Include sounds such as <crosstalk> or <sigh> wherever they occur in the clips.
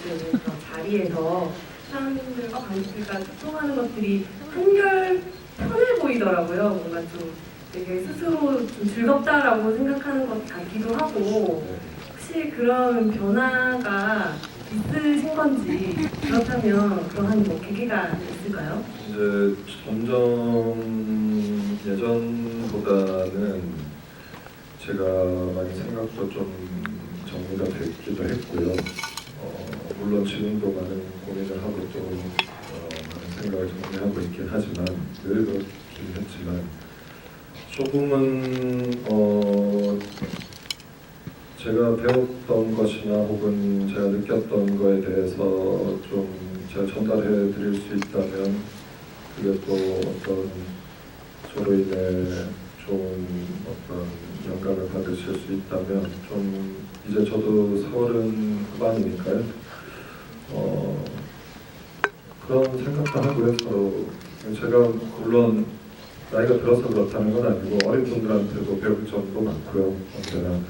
수 있는 그런 자리에서 사람들과 관객들과 소통하는 것들이 한결 편해 보이더라고요. 뭔가 좀 되게 스스로 좀 즐겁다라고 생각하는 것 같기도 하고 혹시 그런 변화가 있으신 건지 그렇다면 그러한 뭐 계기가 있을까요? 이제 점점 예전보다는 제가 많이 생각도 좀 정리가 됐기도 했고요. 어, 물론 지금도 많은 고민을 하고 또 어, 많은 생각을 정리하고 있긴 하지만 늘 그렇긴 했지만 조금은 어, 제가 배웠던 것이나 혹은 제가 느꼈던 거에 대해서 좀 제가 전달해 드릴 수 있다면 그게 또 어떤 저로 인해 좋은 어떤 영감을 받으실 수 있다면 좀 이제 저도 서른 후반이니까요. 어, 그런 생각도 하고요 서로 제가 물론 나이가 들어서 그렇다는 건 아니고 어린 분들한테도 배울 점도 많고요 언제나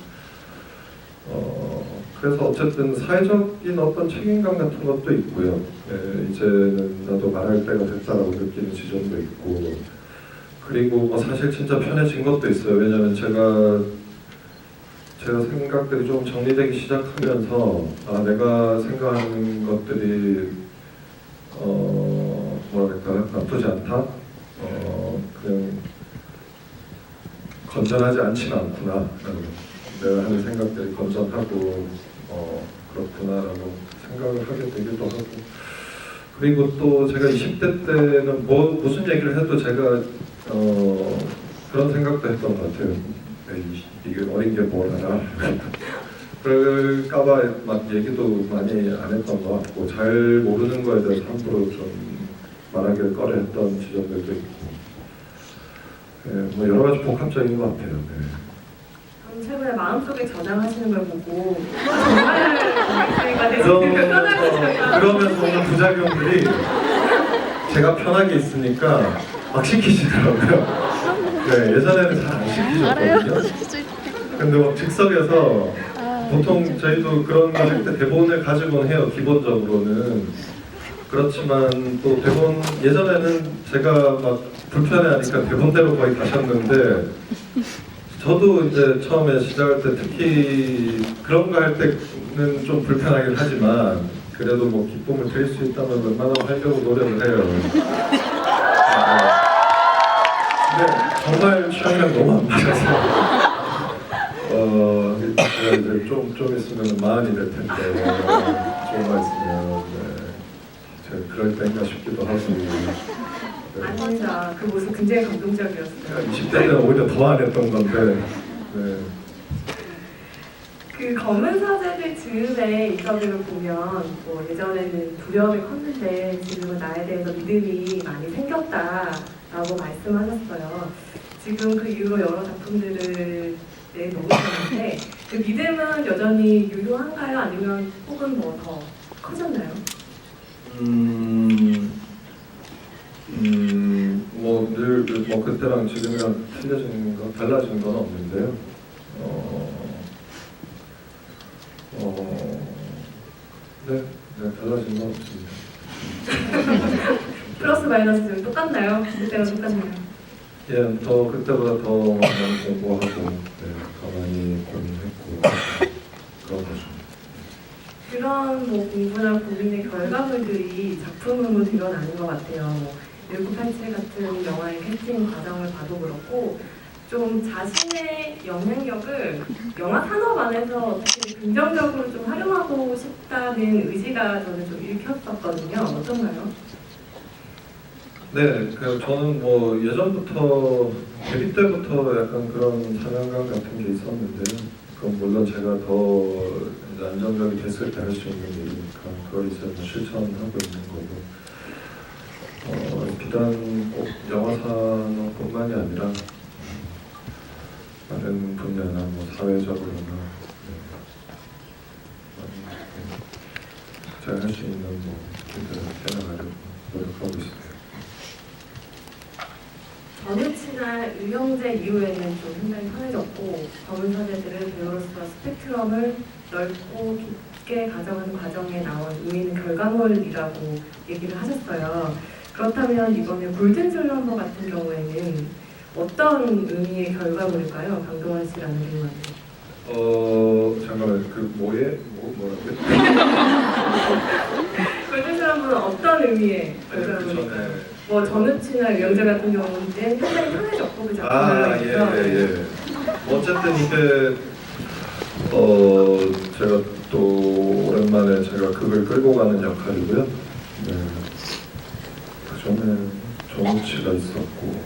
어, 그래서 어쨌든 사회적인 어떤 책임감 같은 것도 있고요. 예, 이제는 나도 말할 때가 됐다라고 느끼는 지점도 있고, 그리고 뭐 사실 진짜 편해진 것도 있어요. 왜냐하면 제가 제가 생각들이 좀 정리되기 시작하면서 아 내가 생각하는 것들이 어 뭐랄까 나쁘지 않다. 어 그냥 건전하지 않지는 않구나. 내가 하는 생각들이 건전하고 어, 그렇구나라고 생각을 하게 되기도 하고 그리고 또 제가 20대 때는 뭐 무슨 얘기를 해도 제가 어, 그런 생각도 했던 것 같아요. 이게 어린 게 뭘 알아? <laughs> 그럴까봐 막 얘기도 많이 안 했던 것 같고 잘 모르는 거에 대해서 함부로 좀 말하기를 꺼려했던 지점들도 있고 예, 뭐 여러 가지 복합적인 것 같아요. 네. 그럼 최근에 마음속에 저장하시는 걸 보고 그러면서, 그러면서 오는 부작용들이 제가 편하게 있으니까 막 시키시더라고요. 네, 예전에는 잘 안 시키셨거든요. 근데 막 즉석에서 보통 저희도 그런 거 할 때 대본을 가지고는 해요, 기본적으로는. 그렇지만 또 대본, 예전에는 제가 막 불편해하니까 대본대로 거의 가셨는데 저도 이제 처음에 시작할 때 특히 그런 거 할 때는 좀 불편하긴 하지만 그래도 뭐 기쁨을 드릴 수 있다면 웬만하면 하려고 노력을 해요. <laughs> 근데 정말 취향이랑 너무 안 맞아서 <laughs> 어 제가 이제 좀, 좀 있으면 마흔이 될 텐데 조금만 있으면 네. 제가 그럴 때인가 싶기도 하고 네. 아닙니다. 그 모습 굉장히 감동적이었어요. 20대 때는 오히려 더 안 했던 건데 네. 그 검은 사제들 즈음의 인터뷰를 보면 뭐 예전에는 두려움이 컸는데 지금은 나에 대해서 믿음이 많이 생겼다라고 말씀하셨어요. 지금 그 이후로 여러 작품들을 내놓으셨는데 그 믿음은 여전히 유효한가요? 아니면 혹은 뭐 더 커졌나요? 음, 음, 뭐, 늘, 뭐, 그때랑 지금이랑 틀려진 거, 달라진 건 없는데요. 어, 어, 네, 네, 달라진 건 없습니다. <laughs> 플러스 마이너스 좀 똑같나요? 그때랑 똑같나요? 예, 더, 그때보다 더 많이 공부하고, 네, 더 많이 고민했고, 그런 거죠. 그런 뭐 공부나 고민의 결과물들이 작품으로 드러나는 것 같아요. 뭐1987 같은 영화의 캐스팅 과정을 봐도 그렇고 좀 자신의 영향력을 영화 산업 안에서 어떻게 긍정적으로 좀 활용하고 싶다는 의지가 저는 좀 읽혔었거든요. 어떤가요? 네, 그 저는 뭐 예전부터 데뷔 때부터 약간 그런 사명감 같은 게 있었는데요. 그건 물론 제가 더 안정적이 됐을 때 할 수 있는 일이니까 그걸 이제 뭐 실천하고 있는 거고. 어, 비단 꼭 영화 산업뿐만이 아니라 음, 다른 분야나 뭐 사회적으로나 네, 네, 제가 할 수 있는 뭐 일들을 해나가려고 노력하고 있습니다. 전우치나 유영재 이후에는 좀 상당히 편해졌고 검은 사제들은 배우로서 스펙트럼을 넓고 깊게 가져가는 과정에 나온 의미는 결과물이라고 얘기를 하셨어요. 그렇다면 이번에 골든 슬럼버 같은 경우에는 어떤 의미의 결과물일까요? 강동원 씨라는 배우한테. 어 잠깐만 그 뭐에 뭐 뭐라고요? <laughs> 골든 슬럼버는 어떤 의미의 아니, 그 결과물일까요? 뭐 전우치나 유영재 같은 경우는 상당히 편해졌고 그 아, 예, 예, 예. 어쨌든 이게, 어, 제가 또 오랜만에 제가 극을 끌고 가는 역할이고요. 네. 그 전에 정우치가 있었고,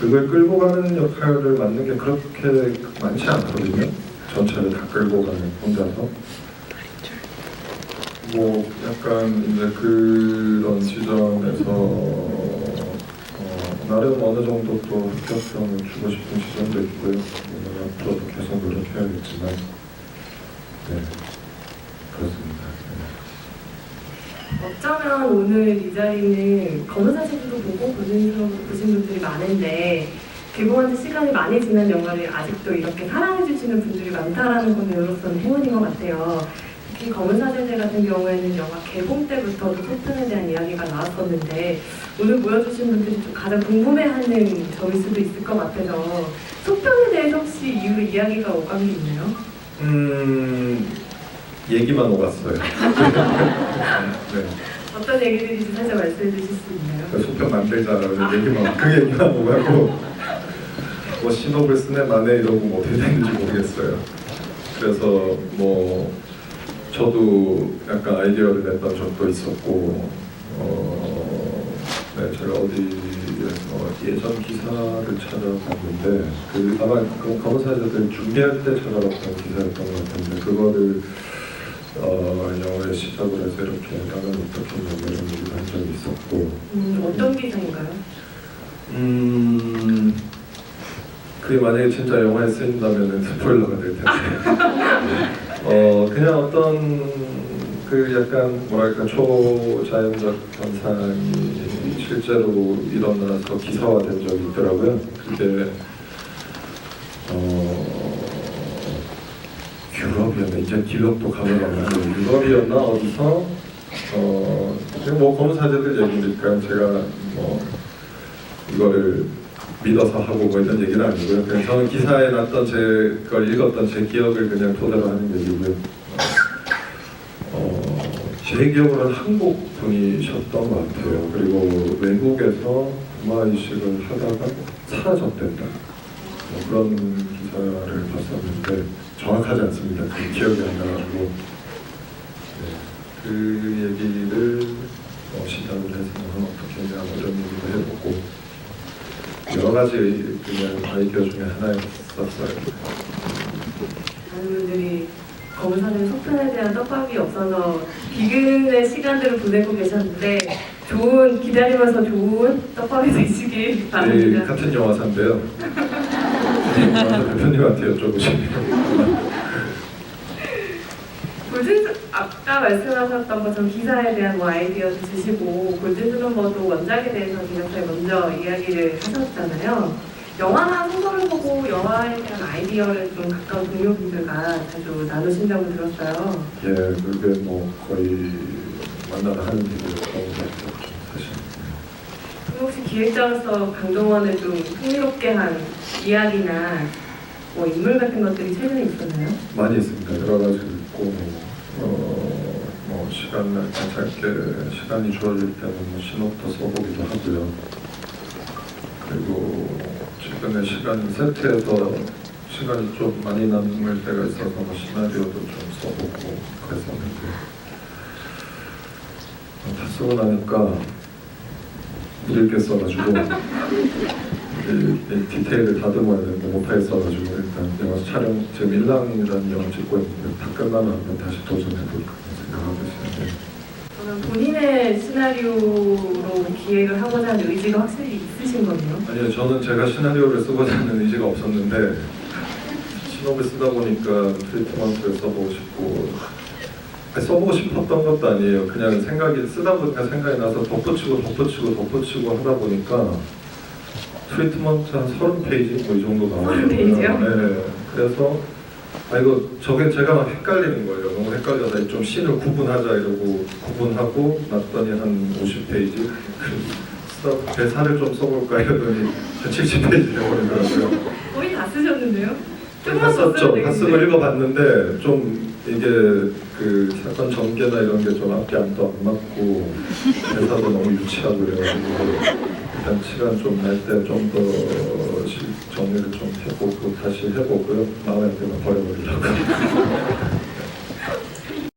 극을 끌고 가는 역할을 맡는 게 그렇게 많지 않거든요. 전체를 다 끌고 가는 혼자서. 뭐 약간 이제 그런 지점에서 어, 나름 어느 정도 또 합격성을 주고 싶은 지점도 있고요. 물론 앞으로도 계속 노력해야겠지만 네 그렇습니다. 네. 어쩌면 오늘 이 자리는 검은 사진도 보고 보신, 보신 분들이 많은데 개봉한 지 시간이 많이 지난 영화를 아직도 이렇게 사랑해주시는 분들이 많다라는 건 저로서는 행운인 것 같아요. 특히 검은 사제들 같은 경우에는 영화 개봉 때부터도 소편에 대한 이야기가 나왔었는데 오늘 모여주신 분들이 좀 가장 궁금해하는 점일 수도 있을 것 같아서 소편에 대해서 혹시 이후로 이야기가 오간 게 있나요? 음 얘기만 오갔어요. <laughs> 네. 어떤 얘기들인지 살짝 말씀해 주실 수 있나요? 그 소편 만들자라고 얘기만 그 얘기만 오가고 뭐 신호를 쓰네 마네 이러고 뭐 어떻게 됐는지 모르겠어요. 그래서 뭐 저도 약간 아이디어를 냈던 적도 있었고 어, 네 제가 어디에서 예전 기사를 찾아봤는데 그 아마 그 검사자들 준비할 때 찾아봤던 기사였던 것 같은데 그거를 어, 영어의 시작을 해서 이렇게 뭐 이런 얘기를 한 적이 있었고 음, 어떤 기사인가요? 음, 그게 만약에 진짜 영화에 쓰인다면 스포일러가 될 텐데. <laughs> 어떤 그 약간 뭐랄까 초자연적 현상이 실제로 일어나서 기사화된 적이 있더라고요. 그게 어, 유럽이었나 이제 기억도 가물가물한데 유럽이었나 어디서 어, 그냥 뭐 검사제들 얘기니까 제가 뭐 이거를 믿어서 하고 뭐 이런 얘기는 아니고요. 그냥 저는 기사에 났던 제 걸 읽었던 제 기억을 그냥 토대로 하는 얘기고요. 기억으로는 한국 분이셨던 것 같아요. 그리고 외국에서 음악이식을 하다가 사라졌댄다. 뭐 그런 기사를 봤었는데 정확하지 않습니다. 그 기억이 안 나가지고 네, 그 얘기를 어, 시작을 해서 어떻게 하냐 뭐 이런 얘기도 해보고 여러 가지 그냥 아이디어 중에 하나였었어요. 많은 분들이 검사는 속편에 대한 떡밥이 없어서 비근의 시간들을 보내고 계셨는데 좋은 기다리면서 좋은 떡밥이 되시길 <laughs> 네, 바랍니다. 같은 영화사인데요. 영화사 대표님한테 여쭤보시면 골든 아까 말씀하셨던 것처럼 기사에 대한 뭐 아이디어도 주시고 골든 슬럼버도 원작에 대해서 기자사에 먼저 이야기를 하셨잖아요. 영화나 소설을 보고 영화에 대한 아이디어를 좀 가까운 동료분들과 자주 나누신다고 들었어요. 예, 그게 뭐 거의 만나다 하는 일이 것 같죠, 사실. 그럼 혹시 기획자로서 강동원을 좀 흥미롭게 한 이야기나 뭐 인물 같은 것들이 최근에 있었나요? 많이 있습니다. 여러 가지 있고 뭐, 어, 뭐 시간 날때 짧게 시간이 주어질 때는 뭐 신호도 써보기도 하고요. 그리고 최근에 시간 세트에서 시간이 좀 많이 남을 때가 있어서 뭐 시나리오도 좀 써보고 그랬었는데. 어, 다 쓰고 나니까 못 읽겠어가지고 이, 이 디테일을 다듬어야 되는데 못하겠어가지고 일단 영화 촬영 지금 일랑이라는 영화 찍고 있는데 다 끝나면 다시 도전해볼까 생각하고 있는데 본인의 시나리오로 기획을 하고자 하는 의지가 확실히 있으신 거네요. 아니요 저는 제가 시나리오를 쓰고자 하는 의지가 없었는데 신업을 쓰다 보니까 트리트먼트를 써보고 싶고 아니, 써보고 싶었던 것도 아니에요 그냥 생각이 쓰다 보니까 생각이 나서 덧붙이고 덧붙이고 덧붙이고 하다 보니까 트리트먼트 한 30페이지 뭐 이 정도 나와요 30 페이지요? 네 그래서 아 이거 저게 제가 막 헷갈리는 거예요. 너무 헷갈려서 좀 씬을 구분하자 이러고 구분하고 놨더니 한 50페이지 쓰다 <laughs> 대사를 좀 써볼까 이러더니 한 70페이지 되버리더라고요. 거의 다 쓰셨는데요? 좀 조금만 했었죠. 되겠네요. 학습을 읽어봤는데 좀 이게 그 사건 전개나 이런 게 좀 앞뒤 안도 안 맞고 대사도 너무 유치하고 그래가지고 일단 시간 좀 날 때 좀 더 정리를 좀 해보고 다시 해보고요. 마음에 안 들면 버려버리려고. <laughs>